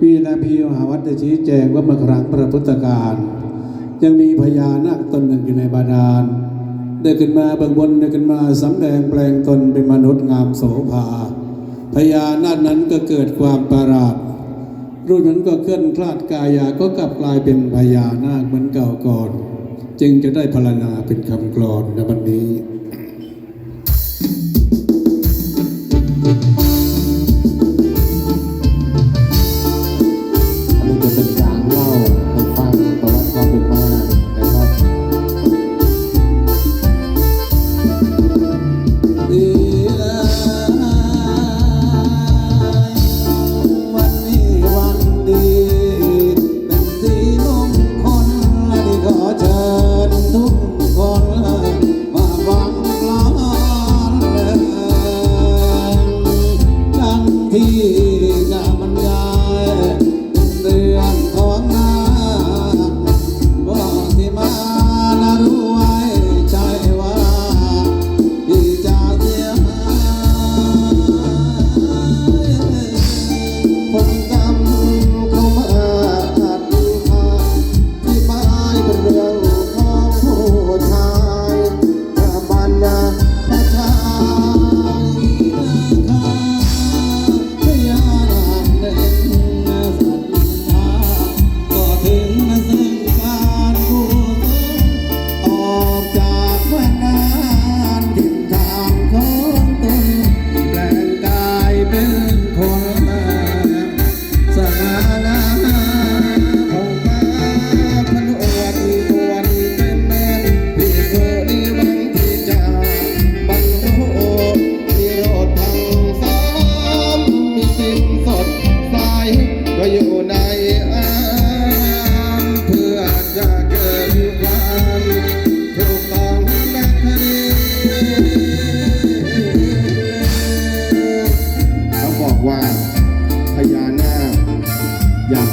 วีนาพีมหาวัดได้ชี้แจงว่าเมื่อครั้งประพุทธกาลยังมีพญานาคตนหนึ่งอยู่ในบาดาลได้ขึ้นมาเบื้องบนได้ขึ้นมาสำแดงแปลงตนเป็นมนุษย์งามโสภาพญานาคนั้นก็เกิดความประหลาดรุ่นนั้นก็เคลื่อนคลาดกายาก็กลับกลายเป็นพญานาคเหมือนเก่าก่อน จึงจะได้พรรณนาเป็นคำกลอนในวันนี้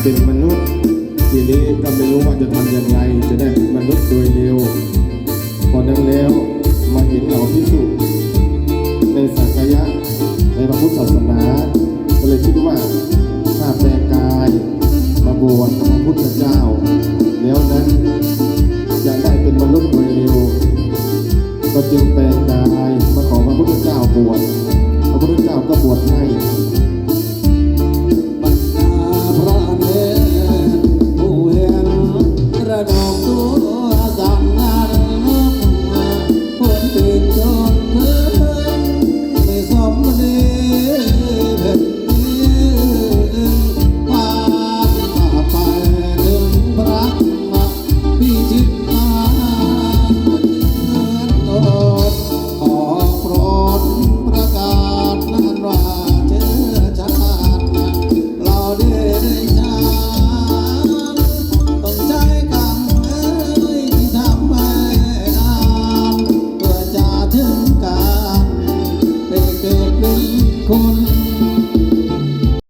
เป็นมนุษย์ ทีนี้ก็ไม่รู้ว่าจะทำยังไง จะได้เป็นมนุษย์โดยเร็วพอนั้นแล้วมาเห็นเหล่าพิสุในสักยะในพระพุทธศาสนา ก็เลยคิดว่าถ้าแปลกายมาบวชกับพระพุทธเจ้า แล้วนั้นจะได้เป็นมนุษย์โดยเร็วก็จึงแปล